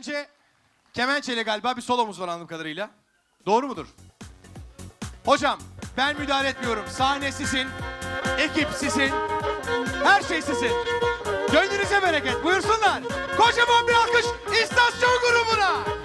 önce kemençeyle galiba bir solomuz var anladığım kadarıyla. Doğru mudur? Hocam ben müdahale etmiyorum. Sahne sizin, ekip sizin, her şey sizin. Gönlünüze bereket. Buyursunlar. Kocaman bir alkış istasyon grubuna.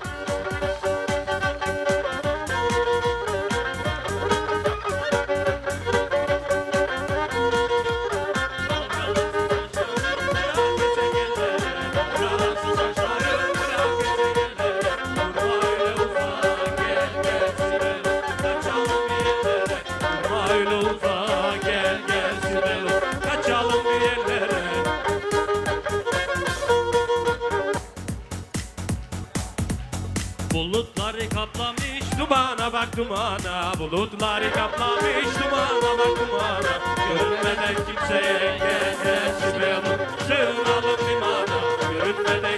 Bulutları kaplamış dumana bak dumana. Bulutları kaplamış dumana bak dumana. Görünmeden kimseye gel Sibel Sığınalım limana. Görünmeden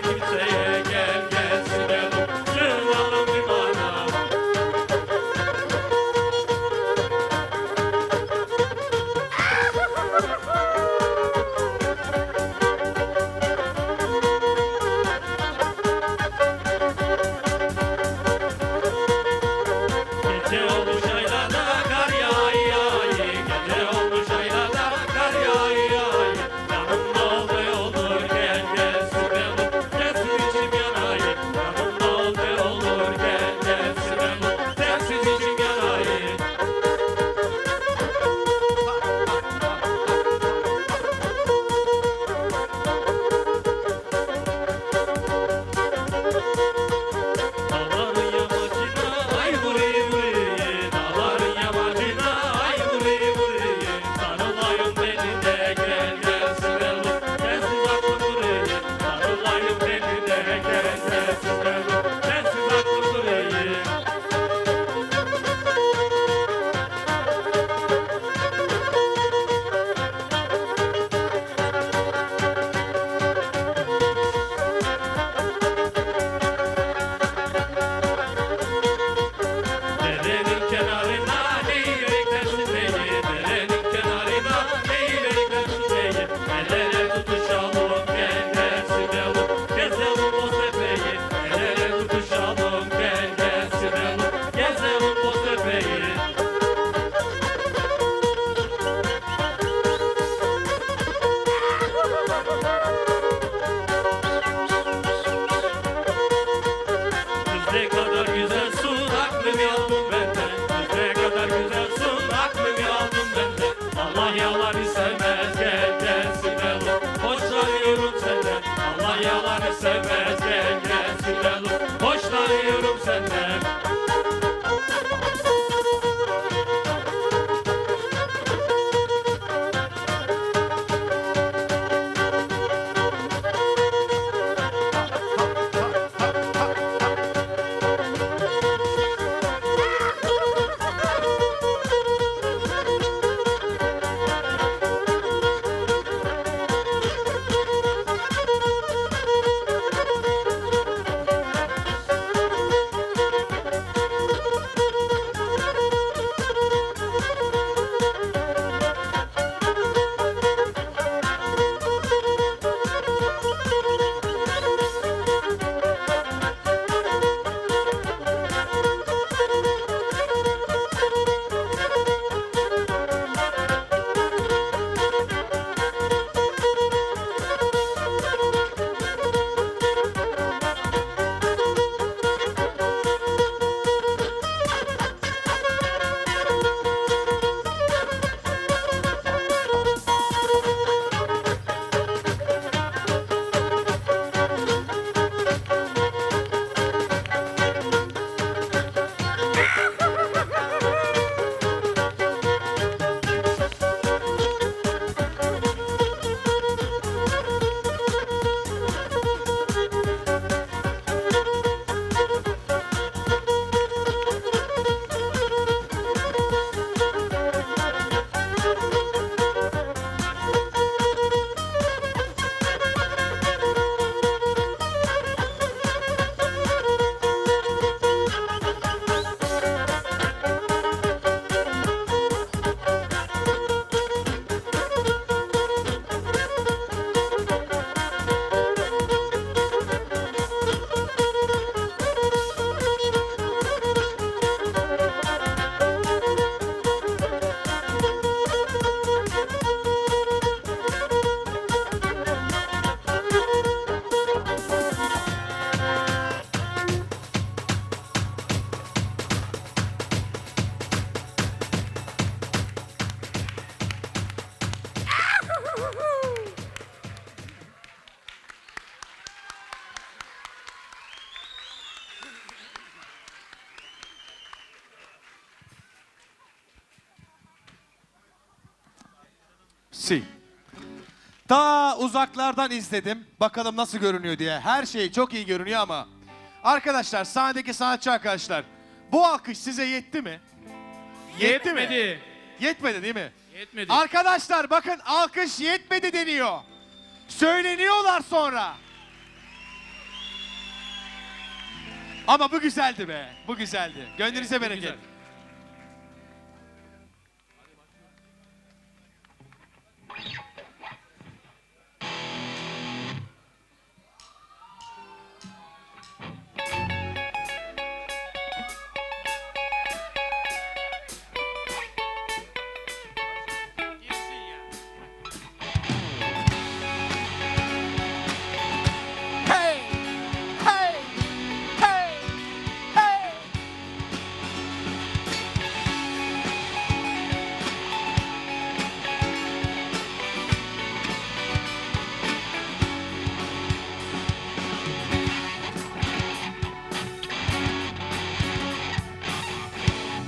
Ta uzaklardan izledim. Bakalım nasıl görünüyor diye. Her şey çok iyi görünüyor ama. Arkadaşlar sahnedeki sanatçı arkadaşlar. Bu alkış size yetti mi? Yetti mi? Yetmedi. Yetmedi değil mi? Yetmedi. Arkadaşlar bakın alkış yetmedi deniyor. Söyleniyorlar sonra. Ama bu güzeldi be. Bu güzeldi. Gönlünüze Evet, bu bereket. güzel.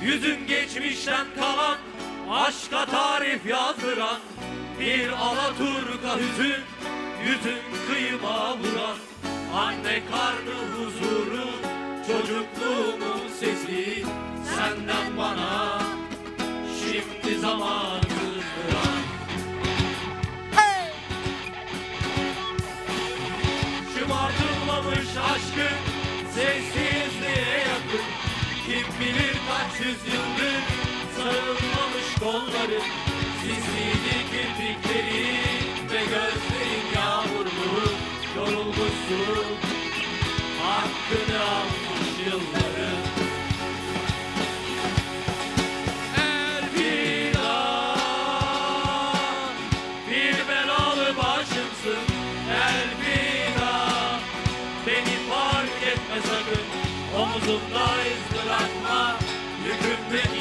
Yüzün geçmişten kalan Aşka tarif yazdıran Bir Alaturka hüzün Yüzün kıyıma vuran Anne karnı huzuru Çocukluğumun sesi Senden bana Şimdi zaman kızdıran Hey! Şımartılmamış aşkın Sessizliğe yakın Kim bilir yüzyıldır Sarılmamış kolların Sisliydi kirpiklerin Ve gözlerin yağmurlu Yorulmuşsun Hakkını almış yılların Elvida Bir belalı başımsın. Elvida Beni fark etme sakın. Omuzumda could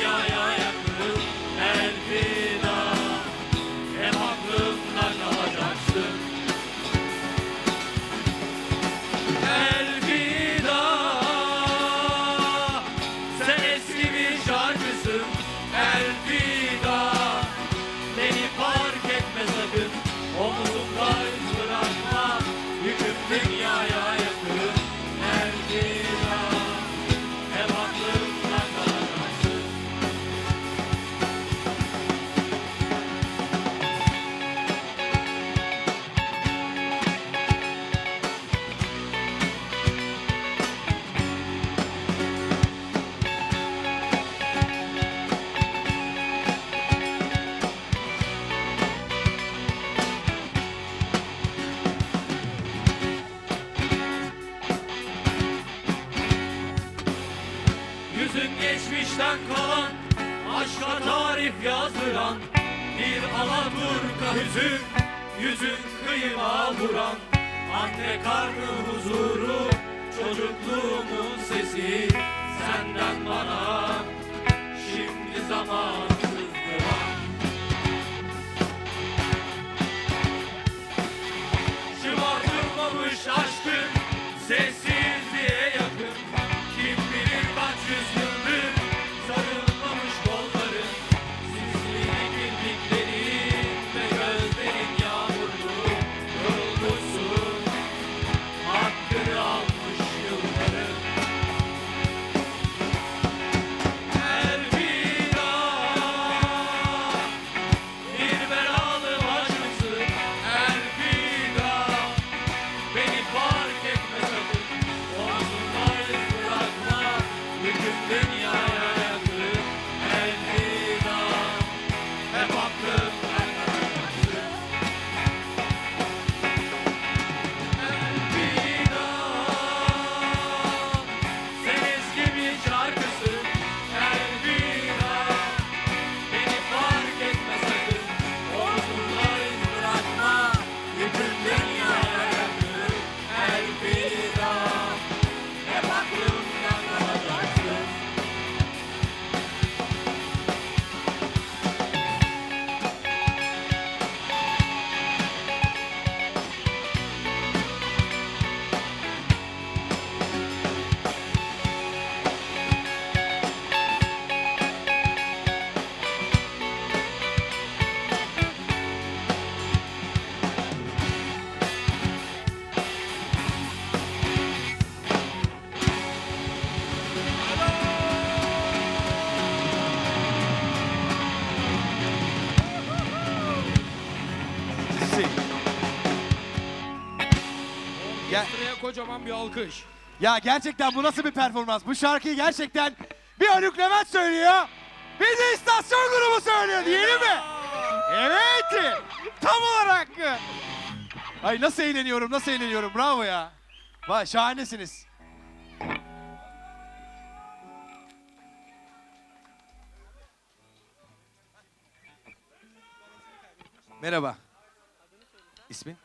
kocaman bir alkış. Ya gerçekten bu nasıl bir performans? Bu şarkıyı gerçekten bir Haluk Levent söylüyor. Bir de istasyon grubu söylüyor diyelim mi? Evet. Tam olarak. Ay nasıl eğleniyorum, nasıl eğleniyorum. Bravo ya. Vay şahanesiniz. Merhaba. İsmin?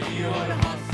geliyor hasret.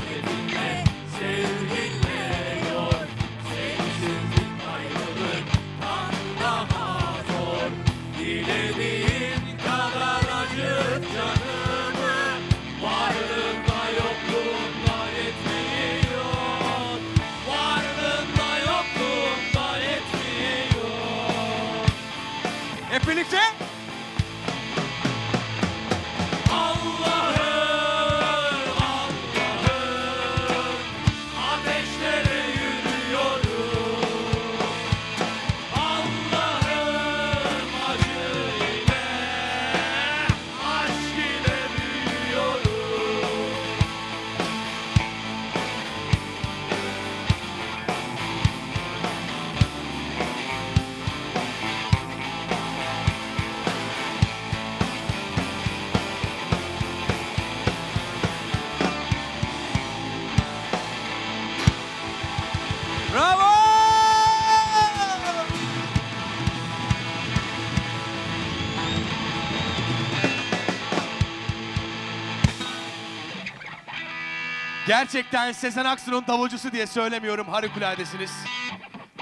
Gerçekten Sezen Aksu'nun davulcusu diye söylemiyorum. Harikuladesiniz.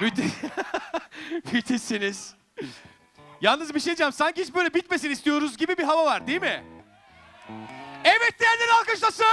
Müthiş. Müthişsiniz. Yalnız bir şey diyeceğim. Sanki hiç böyle bitmesin istiyoruz gibi bir hava var değil mi? Evet diyenler alkışlasın.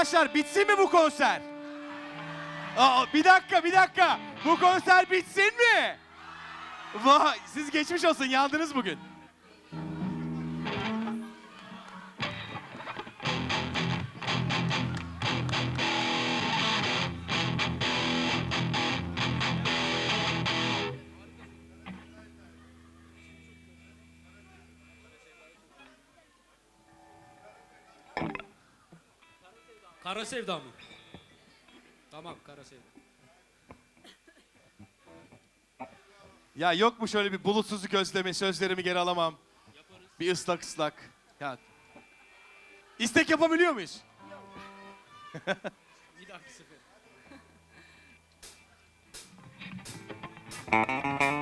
Arkadaşlar bitsin mi bu konser? Aa, bir dakika bir dakika. Bu konser bitsin mi? Vay siz geçmiş olsun yandınız bugün. Kara sevda mı? Tamam kara sevda. Ya yok mu şöyle bir bulutsuzluk özlemi, sözlerimi geri alamam. Yaparız. Bir ıslak ıslak. Ya. İstek yapabiliyor muyuz? bir dahaki sefer.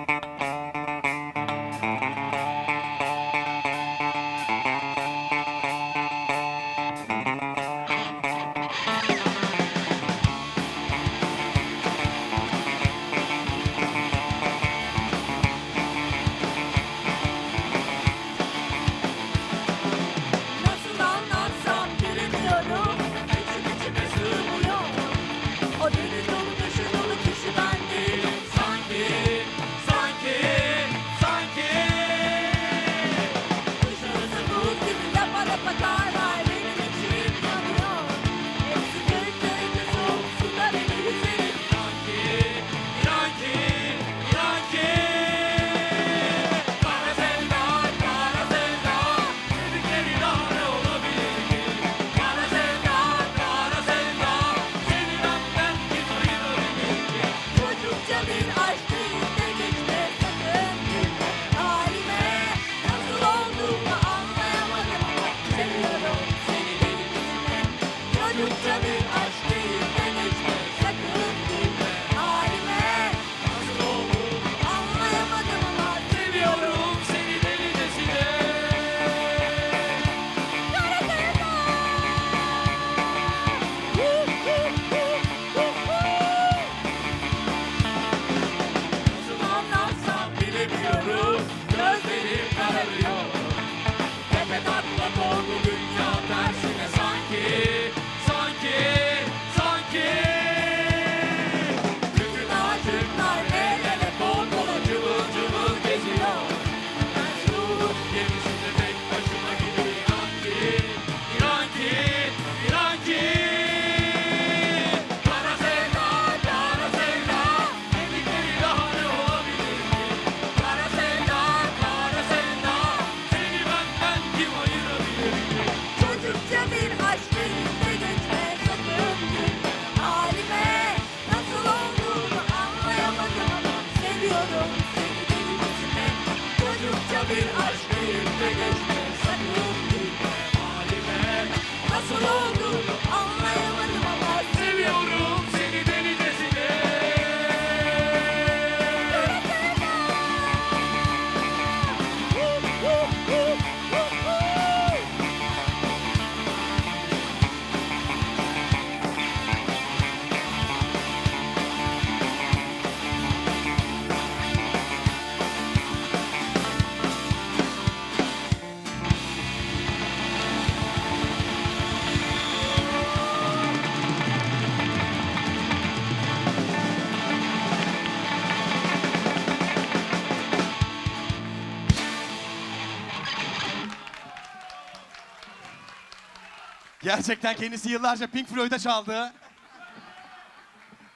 Gerçekten kendisi yıllarca Pink Floyd'a çaldı.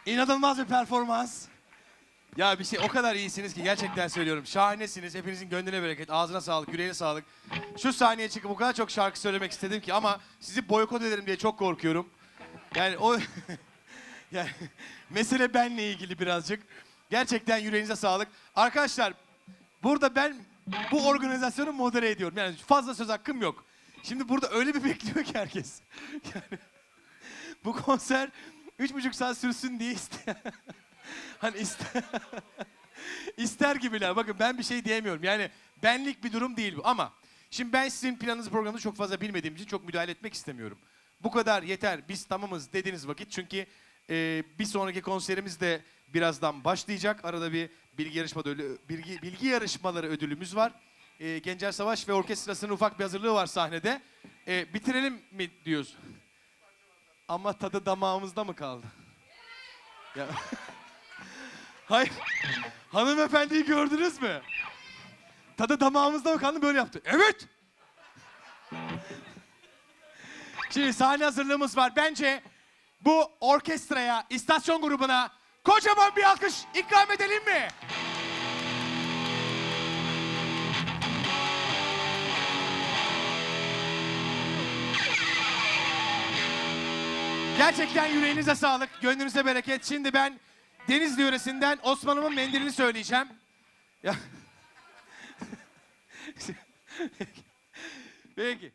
İnanılmaz bir performans. Ya bir şey o kadar iyisiniz ki gerçekten söylüyorum. Şahanesiniz. Hepinizin gönlüne bereket. Ağzına sağlık, yüreğine sağlık. Şu sahneye çıkıp o kadar çok şarkı söylemek istedim ki ama sizi boykot ederim diye çok korkuyorum. Yani o yani mesele benle ilgili birazcık. Gerçekten yüreğinize sağlık. Arkadaşlar burada ben bu organizasyonu modere ediyorum. Yani fazla söz hakkım yok. Şimdi burada öyle bir bekliyor ki herkes. Yani bu konser üç buçuk saat sürsün diye isteyen. hani ister, ister gibiler. Bakın ben bir şey diyemiyorum. Yani benlik bir durum değil bu. Ama şimdi ben sizin planınızı programınızı çok fazla bilmediğim için çok müdahale etmek istemiyorum. Bu kadar yeter biz tamamız dediğiniz vakit. Çünkü e, bir sonraki konserimiz de birazdan başlayacak. Arada bir bilgi yarışma ödülü, bilgi, bilgi yarışmaları ödülümüz var. E, Gencer Savaş ve orkestrasının ufak bir hazırlığı var sahnede. E, bitirelim mi diyoruz? Ama tadı damağımızda mı kaldı? Ya. Hayır. Hanımefendiyi gördünüz mü? Tadı damağımızda mı kaldı böyle yaptı. Evet. Şimdi sahne hazırlığımız var. Bence bu orkestraya, istasyon grubuna kocaman bir alkış ikram edelim mi? Gerçekten yüreğinize sağlık, gönlünüze bereket. Şimdi ben Denizli yöresinden Osman'ımın mendilini söyleyeceğim. Peki.